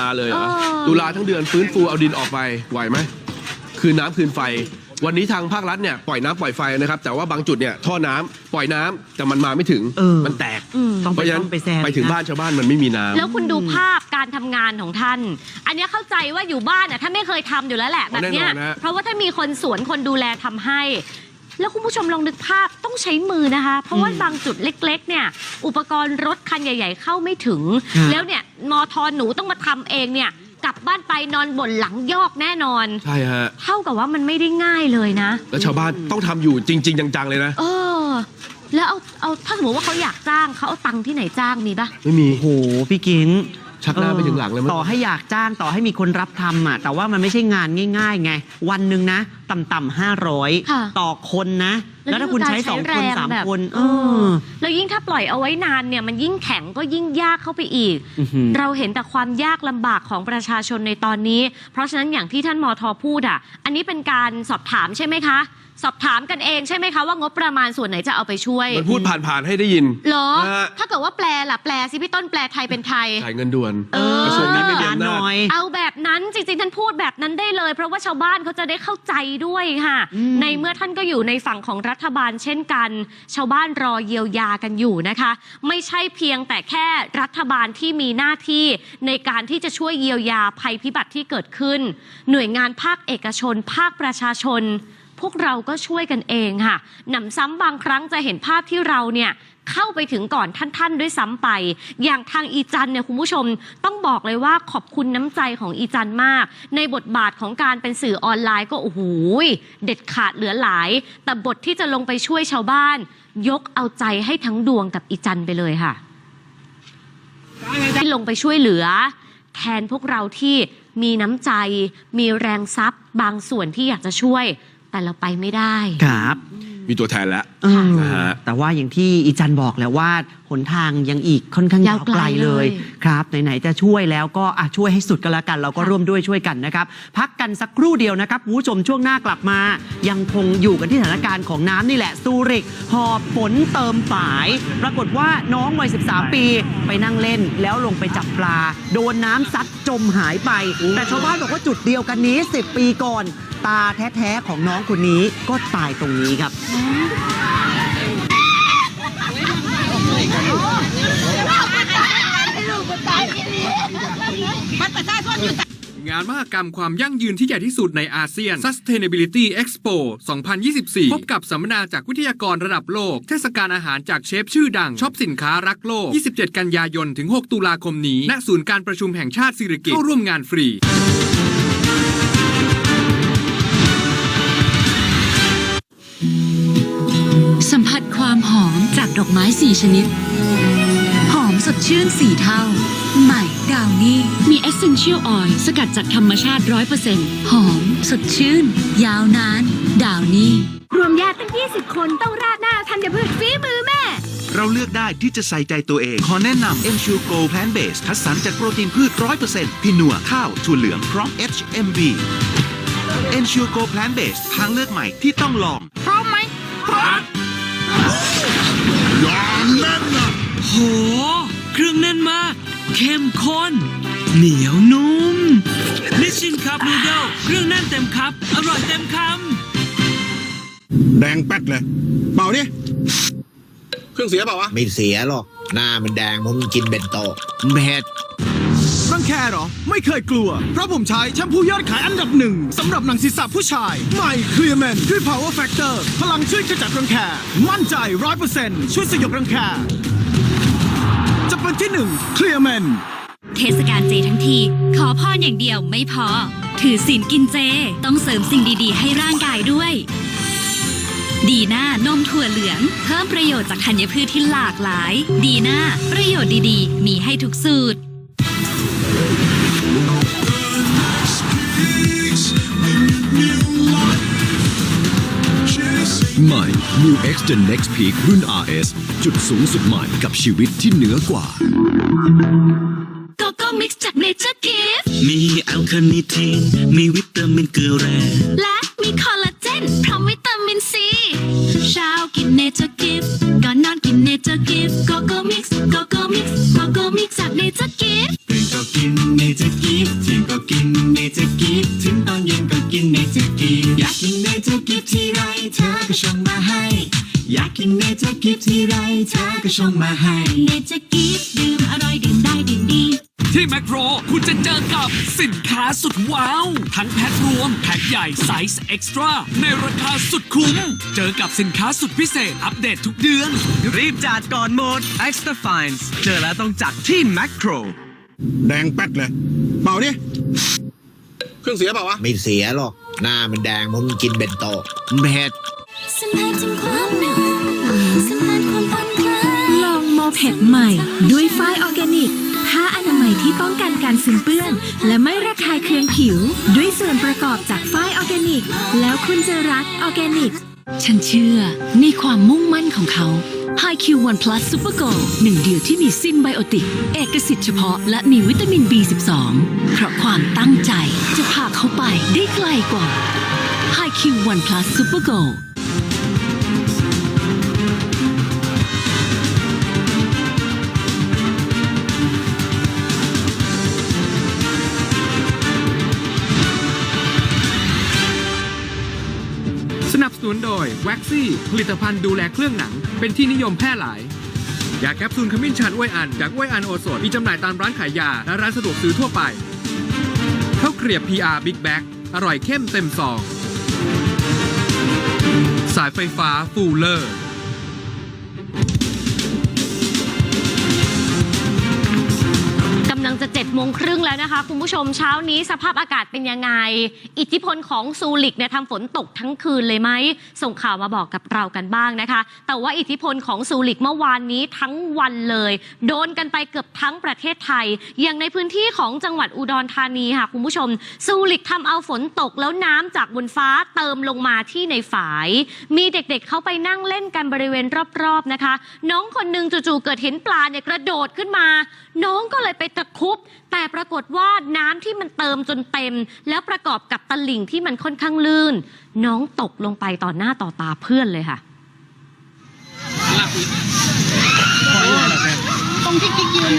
ลาเลยเหรอเออตุลาทั้งเดือนฟื้นฟูเอาดินออกไปไหวไหมคืนน้ำคืนไฟ วันนี้ทางภาครัฐเนี่ยปล่อยน้ำปล่อยไฟนะครับ แต่ว่าบางจุดเนี่ยท่อน้ำปล่อยน้ำแต่มันมาไม่ถึงเออ มันแตกอืมต้องเพไปราะฉะนั้ต้นองไปแซมไปถึงนะบ้านชาวบ้านมันไม่มีน้ำ แล้วคุณดูภาพการทำงานของท่าน อันเนี้ยเข้าใจว่าอยู่บ้านอะท่านไม่เคยทำอยู่แล้วแหละแบบเนี้ย แน่นอนฮะ เพราะว่าถ้ามีคนสวนคนดูแลทำให้ แล้วคุณผู้ชมลองนึกภาพต้องใช้มือนะคะ เพราะว่าบางจุดเล็ก ๆ เนี่ย อุปกรณ์รถคันใหญ่ ๆ เข้าไม่ถึงฮะแล้วเนี่ย มอทอหนูต้องมาทำเองเนี่ย กลับบ้านไปนอนบนหลังยอกแน่นอน ใช่ฮะ เท่ากับว่ามันไม่ได้ง่ายเลยนะ แล้วชาวบ้านต้องทำอยู่จริง ๆ จัง ๆ เลยนะ เออ แล้วเอาเอาถ้าสมมติว่าเขาอยากจ้างเขาเอาตังค์ที่ไหนจ้างมีปะ ไม่มี โอ้โห พี่กินชักหน้าไปถึงหลังเลยมั้ย ต่อให้อยากจ้างต่อให้มีคนรับทำอะ แต่ว่ามันไม่ใช่งานง่าย ๆ ไง วันหนึ่งนะ ต่ำๆห้าร้อยค่ะ ต่อคนนะแล้วถ้าคุณใช้สองคนสามแบบคนเอเอออแล้วยิ่งถ้าปล่อยเอาไว้นานเนี่ยมันยิ่งแข็งก็ยิ่งยากเข้าไปอีกอื้อหือเราเห็นแต่ความยากลำบากของประชาชนในตอนนี้ เพราะฉะนั้นอย่างที่ท่านมอทอพูดอะ อันนี้เป็นการสอบถามใช่ไหมคะสอบถามกันเองใช่ไหมคะว่างบประมาณส่วนไหนจะเอาไปช่วย มันพูดผ่านๆให้ได้ยินเหรอนะฮะถ้าเกิดว่าแปลล่ะแปลสิพี่ต้นแปลไทยเป็นไทยจ่ายเงินด่วนเออกระทรวงนี้ไม่มีอ่านอำหนาน่จอยเอาแบบนั้นจริงๆท่านพูดแบบนั้นได้เลย เพราะว่าชาวบ้านเขาจะได้เข้าใจด้วยค่ะอืมในเมื่อท่านก็อยู่ในฝั่งของรัฐบาลเช่นกัน ชาวบ้านรอเยียวยากันอยู่นะคะ ไม่ใช่เพียงแต่แค่รัฐบาลที่มีหน้าที่ในการที่จะช่วยเยียวยาภัยพิบัติที่เกิดขึ้น หน่วยงานภาคเอกชน ภาคประชาชน พวกเราก็ช่วยกันเองค่ะหนำซ้ำบางครั้งจะเห็นภาพที่เราเนี่ยเข้าไปถึงก่อนท่านๆ ด้วยซ้ำไป อย่างทางอีจันเนี่ยคุณผู้ชมต้องบอกเลยว่าขอบคุณน้ำใจของอีจันมาก ในบทบาทของการเป็นสื่อออนไลน์ก็โอ้โหเด็ดขาดเหลือหลาย แต่บทที่จะลงไปช่วยชาวบ้าน ยกเอาใจให้ทั้งดวงกับอีจันไปเลยค่ะที่ลงไปช่วยเหลือ แทนพวกเราที่มีน้ำใจ มีแรงทรัพย์ บางส่วนที่อยากจะช่วย แต่เราไปไม่ได้ ครับมีตัวแทนแล้ว เออนะฮะ แต่ว่าอย่างที่อีจันบอกแล้วว่าหนทางยังอีกค่อนข้างยาวไกลยาวไกลเลย เลยครับไหนๆจะช่วยแล้วก็อะช่วยให้สุดกันละกัน เราก็ค่ะ ร่วมด้วยช่วยกันนะครับ พักกันสักครู่เดียวนะครับคุณผู้ชมช่วงหน้ากลับมา ยังคงอยู่กันที่สถานการณ์ของน้ำนี่แหละซูริก หอบฝนเติมฝาย ปรากฏว่าน้องวัย 13 ปี ไปนั่งเล่นแล้วลงไปจับปลา โดนน้ำซัดจมหายไป แต่ชาวบ้านบอกว่าจุดเดียวกันนี้ 10 ปีก่อน ตาแท้ๆของน้องคนนี้ก็ตายตรงนี้ครับ งานมหกรรมความยั่งยืนที่ใหญ่ที่สุดในอาเซียน Sustainability Expo 2024 พบกับสัมมนาจากวิทยากรระดับโลก เทศกาลอาหารจากเชฟชื่อดัง ชอปสินค้ารักโลก 27 กันยายน ถึง 6 ตุลาคมนี้ ณ ศูนย์การประชุมแห่งชาติสิริกิติ์เข้าร่วมงานฟรี ความหอมจากดอกไม้สี่ชนิด หอมสดชื่นสี่เท่า ใหม่ดาวนี่มี Essential Oil สกัดจากธรรมชาติ 100%หอมสดชื่น ยาวนาน ดาวนี่รวมญาติตั้ง 20 คนต้องราดหน้าธัญพืชฝีมือแม่ เราเลือกได้ที่จะใส่ใจตัวเอง ขอแนะนำ m s u r e Go Plant Based คัดสรรจากโปรตีนพืช 100%พี่นัวข้าวถั่วเหลืองพร้อม HMB m s u r e Go Plant Based ทางเลือกใหม่ที่ต้องลอง โห เครื่องแน่นมาก เข้มข้น เหนียวนุ่มนิชชินคัพนูเดิลเครื่องแน่นเต็มคัพอร่อยเต็มคำแดงแป๊ดเลย เป่าดิเครื่องเสียเปล่าวะ ไม่เสียหรอก หน้ามันแดงเพราะมันกินเบนโตะเผ็ดรัง แคเหรอ ไม่เคยกลัว เพราะผมใช้แชมพูยอดขายอันดับหนึ่งสำหรับหนังศีรษะผู้ชายใหม่ Clear Man ด้วย Power Factor พลังช่วยขจัดรังแคมั่นใจ100%ช่วยสยบรังแคจะเป็นที่หนึ่ง Clear Man เทศกาลเจทั้งที ขอพรอย่างเดียวไม่พอ ถือศีลกินเจต้องเสริมสิ่งดีๆ ให้ร่างกายด้วย ดีน่านมถั่วเหลือง เพิ่มประโยชน์จากธัญพืชที่หลากหลาย ดีน่าประโยชน์ดีๆ มีให้ทุกสูตร New X The Next Peak รุ่น RS จุดสูงสุดใหม่กับชีวิตที่เหนือกว่า โกโก้มิกซ์จากเนเจอร์กิฟมีแอลคาเนิทีนมีวิตามินเกลือแร่ และมีคอลลาเจนพร้อมวิตามินซีเช้ากินเนเจอร์กิฟก่อนนอนกินเนเจอร์กิฟโกโก้มิกซ์โกโก้มิกซ์โกโก้มิกซ์จากเนเจอร์กิฟตื่นก็กินเนเจอร์กิฟเที่ยงก็กินเนเจอร์กิฟถึงตอนเย็นก็กินเนเจอร์กิฟอยากกิน กกินเนเจอร์กิฟที่ไรเธอก็ชงมาให้ เนเจอร์กิฟดื่มอร่อยดื่มได้ดื่มดี ที่แมคโครคุณจะเจอกับสินค้าสุดว้าว ทั้งแพ็ครวม แพ็คใหญ่ไซส์เอ็กซ์ตร้าในราคาสุดคุ้ม เจอกับสินค้าสุดพิเศษอัปเดตทุกเดือน รีบจัดก่อนหมด Extra Fines เจอแล้วต้องจัดที่แมคโครแดงแป๊ดเลย เป่าดิเครื่องเสียเปล่าวะ ไม่เสียหรอก หน้ามันแดงเพราะมันกินเบนโตะเผ็ด สัมผัสถึงความ เพ็ดใหม่ ด้วยฝ้ายออร์แกนิก ผ้าอนามัยที่ป้องกันการซึมเปื้อน และไม่ระคายเคืองผิว ด้วยส่วนประกอบจากฝ้ายออร์แกนิก แล้วคุณจะรักออร์แกนิก ฉันเชื่อในความมุ่งมั่นของเขา HiQ One Plus Super Go หนึ่งเดียวที่มีซินไบโอติก เอกสิทธิ์เฉพาะและมีวิตามิน B12 เพราะความตั้งใจจะพาเขาไปได้ไกลกว่า HiQ One Plus Super Go สนับสนุนโดย w a x ซี่ผลิตภัณฑ์ดูแลเครื่องหนัง เป็นที่นิยมแพร่หลาย ยาแคปซูลขมิ้นชันอ้วยอัน จากอ้วยอันโอสถมีจำหน่ายตามร้านขายยา และร้านสะดวกซื้อทั่วไปข้าวเกลียบ PR Big Bag อร่อยเข้มเต็มซอง สายไฟฟ้าฟูลเลอร์ จะ7จ็ดโมงครึ่งแล้วนะคะ คุณผู้ชมเช้านี้สภาพอากาศเป็นยังไง อิทธิพลของซูริกเนี่ยทำฝนตกทั้งคืนเลยไหม ส่งข่าวมาบอกกับเรากันบ้างนะคะ แต่ว่าอิทธิพลของซูริกเมื่อวานนี้ทั้งวันเลย โดนกันไปเกือบทั้งประเทศไทย อย่างในพื้นที่ของจังหวัดอุดรธานีค่ะคุณผู้ชม ซูริกทำเอาฝนตกแล้วน้ำจากบนฟ้าเติมลงมาที่ในฝาย มีเด็กๆเขาไปนั่งเล่นกันบริเวณรอบๆนะคะ น้องคนหนึงจู่ๆเกิดเห็นปลาเนี่ยกระโดดขึ้นมา น้องก็เลยไปตะครุบแต่ปรากฏว่าน้ำที่มันเติมจนเต็ม แล้วประกอบกับตลิ่งที่มันค่อนข้างลื่น น้องตกลงไปต่อหน้าต่อตาเพื่อนเลยค่ะตรงที่กิ๊กยืน